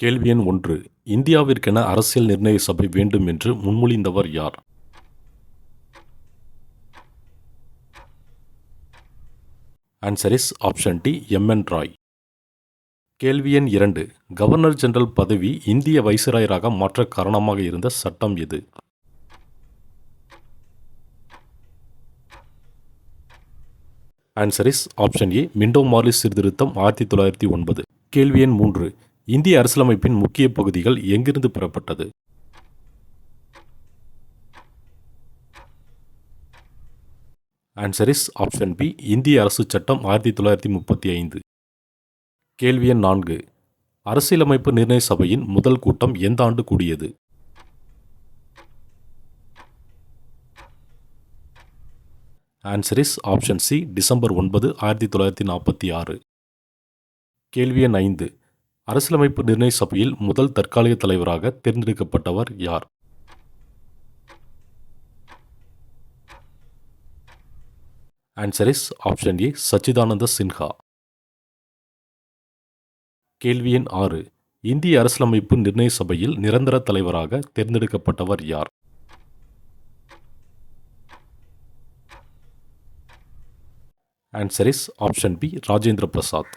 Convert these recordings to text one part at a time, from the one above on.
கேள்வி எண் ஒன்று. இந்தியாவிற்கென அரசியல் நிர்ணய சபை வேண்டும் என்று முன்மொழிந்தவர் யார்? Answer is option D M N Roy கேள்வி எண் இரண்டு. கவர்னர் ஜெனரல் பதவி இந்திய வைசிராயராக மாற்ற காரணமாக இருந்த சட்டம் எது? Answer is option A Minto Morley சீர்திருத்தம் ஆயிரத்தி தொள்ளாயிரத்தி ஒன்பது. கேள்வி எண் மூன்று. இந்திய அரசியலமைப்பின் முக்கிய பகுதிகள் எங்கிருந்து பெறப்பட்டது? ஆன்சர் இஸ் ஆப்ஷன் பி இந்திய அரசு சட்டம் ஆயிரத்தி தொள்ளாயிரத்தி முப்பத்தி ஐந்து. கேள்வி எண் நான்கு. அரசியலமைப்பு நிர்ணய சபையின் முதல் கூட்டம் எந்த ஆண்டு கூடியது? Answer is option C December ஒன்பது ஆயிரத்தி தொள்ளாயிரத்தி நாற்பத்தி ஆறு. கேள்வி எண் ஐந்து. அரசியலமைப்பு நிர்ணய சபையில் முதல் தற்காலிக தலைவராக தேர்ந்தெடுக்கப்பட்டவர் யார்? Answer is option A Sachchidananda Sinha கேள்வி எண் ஆறு. இந்திய அரசியலமைப்பு நிர்ணய சபையில் நிரந்தர தலைவராக தேர்ந்தெடுக்கப்பட்டவர் யார்? Answer is option B Rajendra Prasad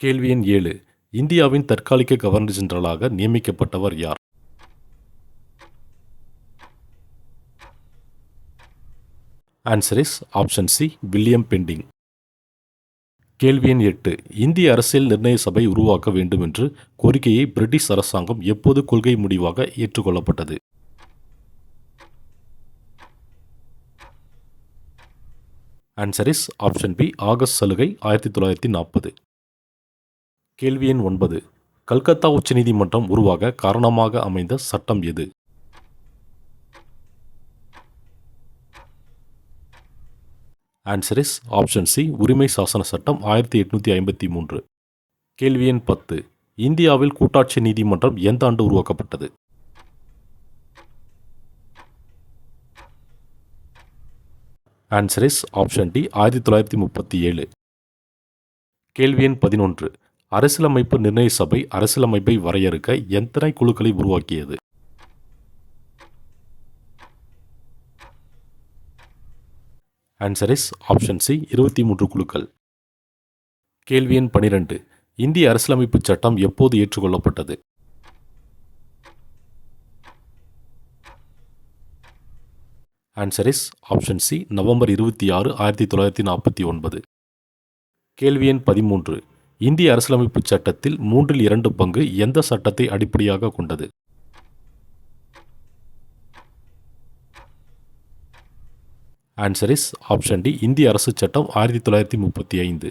கேள்வி எண் ஏழு. இந்தியாவின் தற்காலிக கவர்னர் ஜெனரலாக நியமிக்கப்பட்டவர் யார்? Answer is option C William Bentinck கேள்வி எண் எட்டு. இந்திய அரசியல் நிர்ணய சபை உருவாக்க வேண்டும் என்று கோரிக்கையை பிரிட்டிஷ் அரசாங்கம் எப்போது கொள்கை முடிவாக ஏற்றுக்கொள்ளப்பட்டது? Answer is option B August சலுகை ஆயிரத்தி தொள்ளாயிரத்தி நாற்பது. கேள்வி எண் ஒன்பது. கல்கத்தா உச்சநீதிமன்றம் உருவாக காரணமாக அமைந்த சட்டம் எது? ஆன்சர் இஸ் ஆப்ஷன் சி உரிமை சாசன சட்டம் ஆயிரத்தி எட்நூற்றி ஐம்பத்தி மூன்று. கேள்வி எண் பத்து. இந்தியாவில் கூட்டாட்சி நீதிமன்றம் எந்த ஆண்டு உருவாக்கப்பட்டது? ஆன்சர் இஸ் ஆப்ஷன் டி ஆயிரத்தி தொள்ளாயிரத்தி முப்பத்தி ஏழு. கேள்வி எண் பதினொன்று. அரசியலமைப்பு நிர்ணய சபை அரசியலமைப்பை வரையறுக்க எத்தனை குழுக்களை உருவாக்கியது? ஆன்சர் இஸ் ஆப்ஷன் சி இருபத்தி மூன்று குழுக்கள். கேள்வி எண் பனிரெண்டு. இந்திய அரசியலமைப்பு சட்டம் எப்போது ஏற்றுக்கொள்ளப்பட்டது? Answer is option C November இருபத்தி ஆறு ஆயிரத்தி தொள்ளாயிரத்தி நாற்பத்தி ஒன்பது. கேள்வி எண் பதிமூன்று. இந்திய அரசியலமைப்பு சட்டத்தில் மூன்றில் இரண்டு பங்கு எந்த சட்டத்தை அடிப்படையாக கொண்டது? ஆன்சர் இஸ் ஆப்ஷன் டி இந்திய அரசு சட்டம் ஆயிரத்தி தொள்ளாயிரத்தி முப்பத்தி ஐந்து.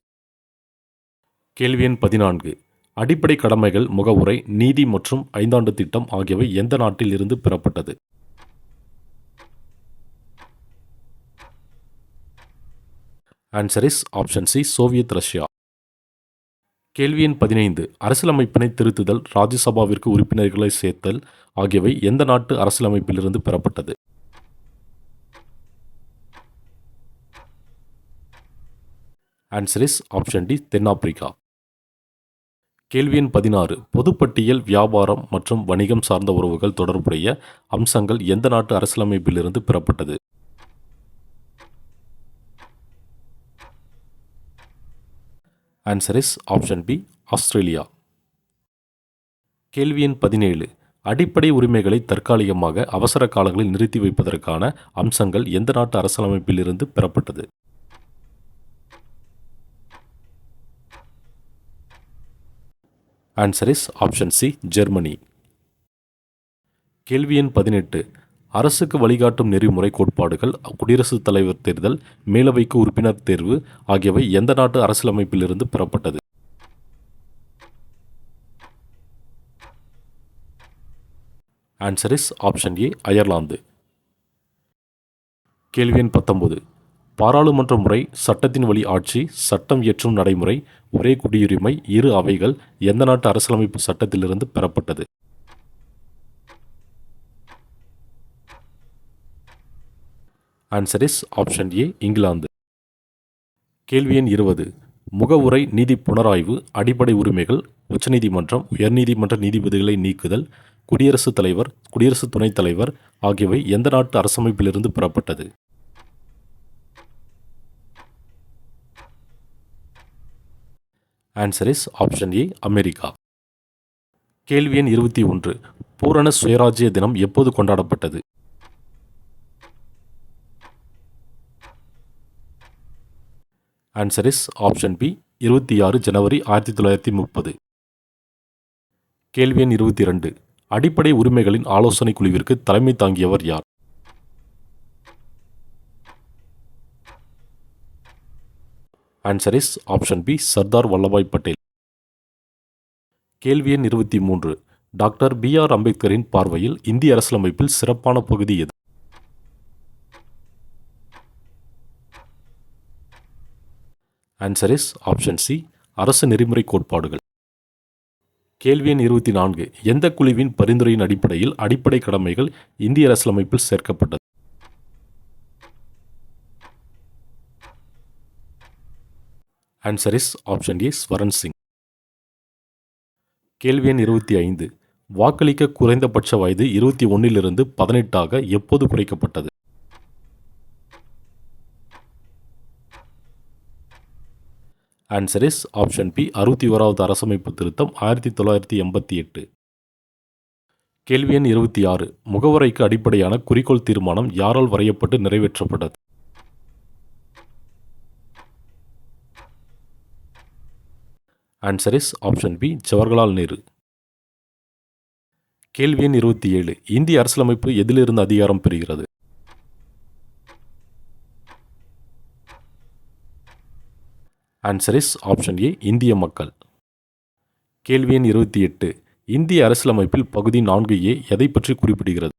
கேள்வி எண் பதினான்கு. அடிப்படை கடமைகள் முகவுரை நீதி மற்றும் ஐந்தாண்டு திட்டம் ஆகியவை எந்த நாட்டில் இருந்து பெறப்பட்டது? Answer is option C Soviet Russia கேள்வி எண் பதினைந்து. அரசியலமைப்பினை திருத்துதல் ராஜ்யசபாவிற்கு உறுப்பினர்களை சேர்த்தல் ஆகியவை எந்த நாட்டு அரசியலமைப்பிலிருந்து பெறப்பட்டது? ஆன்சர் இஸ் ஆப்ஷன் டி தென்னாப்பிரிக்கா. கேள்வி எண் பதினாறு. பொதுப்பட்டியல் வியாபாரம் மற்றும் வணிகம் சார்ந்த உறவுகள் தொடர்புடைய அம்சங்கள் எந்த நாட்டு அரசியலமைப்பிலிருந்து பெறப்பட்டது? Answer is option B Australia கேள்வி எண் பதினேழு. அடிப்படை உரிமைகளை தற்காலிகமாக அவசர காலங்களில் நிறுத்தி வைப்பதற்கான அம்சங்கள் எந்த நாட்டு அரசியலமைப்பிலிருந்து பெறப்பட்டது? Answer is option C Germany கேள்வி எண் பதினெட்டு. அரசுக்கு வழிகாட்டும் நெறிமுறை கோட்பாடுகள் குடியரசுத் தலைவர் தேர்தல் மேலவைக்கு உறுப்பினர் தேர்வு ஆகியவை எந்த நாட்டு அரசியலமைப்பிலிருந்து பெறப்பட்டது? Answer is option A Ireland. கேள்வி எண் பத்தொன்பது. பாராளுமன்ற முறை சட்டத்தின் வழி ஆட்சி சட்டம் இயற்றும் நடைமுறை ஒரே குடியுரிமை இரு அவைகள் எந்த நாட்டு அரசியலமைப்பு சட்டத்திலிருந்து பெறப்பட்டது? Answer is option A England கேள்வி எண் இருபது. முகவுரை நீதி புனராய்வு அடிப்படை உரிமைகள் உச்சநீதிமன்றம் உயர்நீதிமன்ற நீதிபதிகளை நீக்குதல் குடியரசுத் தலைவர் குடியரசு துணைத் தலைவர் ஆகியவை எந்த நாட்டு அரசமைப்பிலிருந்து பெறப்பட்டது? Answer is option A America கேள்வி எண் இருபத்தி ஒன்று. பூரண சுயராஜ்ய தினம் எப்போது கொண்டாடப்பட்டது? ஆன்சர் இஸ் ஆப்ஷன் பி இருபத்தி ஆறு ஜனவரி ஆயிரத்தி தொள்ளாயிரத்தி முப்பது. கேள்வி எண் இருபத்தி ரெண்டு அடிப்படை உரிமைகளின் ஆலோசனை குழுவிற்கு தலைமை தாங்கியவர் யார்? Answer is option B Sardar Vallabhbhai Patel. கேள்வி எண் இருபத்தி மூன்று. டாக்டர் பி ஆர் அம்பேத்கரின் பார்வையில் இந்திய அரசியலமைப்பில் சிறப்பான பகுதி எது? ஆன்சர் இஸ் ஆப்ஷன் சி அரசு நெறிமுறை கோட்பாடுகள். கேள்வி எண் இருபத்தி நான்கு எந்த குழுவின் பரிந்துரையின் அடிப்படையில் அடிப்படை கடமைகள் இந்திய அரசியலமைப்பில் சேர்க்கப்பட்டது? Answer is option A Swaran Singh கேள்வி எண் இருபத்தி ஐந்து வாக்களிக்க குறைந்தபட்ச வயது இருபத்தி ஒன்றிலிருந்து பதினெட்டாக எப்போது குறைக்கப்பட்டது? ஆன்சர் இஸ் ஆப்ஷன் பி அறுபத்தி ஓராவது அரசமைப்பு திருத்தம் ஆயிரத்தி தொள்ளாயிரத்தி எண்பத்தி எட்டு. கேள்வி எண் இருபத்தி ஆறு. முகவரைக்கு அடிப்படையான குறிக்கோள் தீர்மானம் யாரால் வரையப்பட்டு நிறைவேற்றப்பட்டது? Answer is option B Jawaharlal Nehru. கேள்வி எண் இருபத்தி ஏழு. இந்திய அரசியலமைப்பு எதிலிருந்து அதிகாரம் பெறுகிறது? ஆன்சர் இஸ் ஆப்ஷன் ஏ இந்திய மக்கள். கேள்வி எண் இருபத்தி எட்டு. இந்திய அரசியலமைப்பில் பகுதி நான்கு ஏ எதை பற்றி குறிப்பிடுகிறது?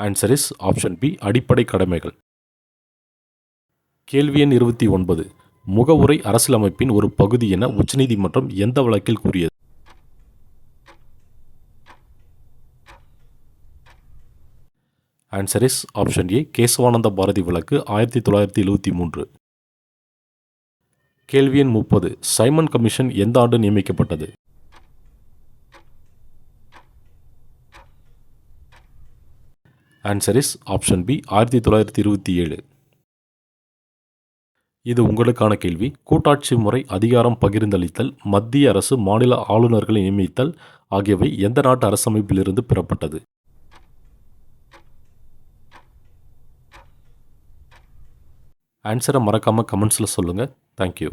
ஆன்சர் இஸ் ஆப்ஷன் பி அடிப்படை கடமைகள். கேள்வி எண் இருபத்தி ஒன்பது. முகவுரை அரசியலமைப்பின் ஒரு பகுதி என உச்சநீதிமன்றம் எந்த வழக்கில் கூறியது? Answer is option A Kesavananda Bharati வழக்கு ஆயிரத்தி தொள்ளாயிரத்தி எழுபத்தி மூன்று. கேள்வி எண் முப்பது சைமன் கமிஷன் எந்த ஆண்டு நியமிக்கப்பட்டது? ஆன்சர் இஸ் ஆப்ஷன் பி ஆயிரத்தி தொள்ளாயிரத்தி இருபத்தி ஏழு. இது உங்களுக்கான கேள்வி. கூட்டாட்சி முறை அதிகாரம் பகிர்ந்தளித்தல் மத்திய அரசு மாநில ஆளுநர்களை நியமித்தல் ஆகியவை எந்த நாட்டு அரசமைப்பிலிருந்து பெறப்பட்டது? ஆன்சரை மறக்காமல் கமெண்ட்ஸில் சொல்லுங்கள் தேங்க்யூ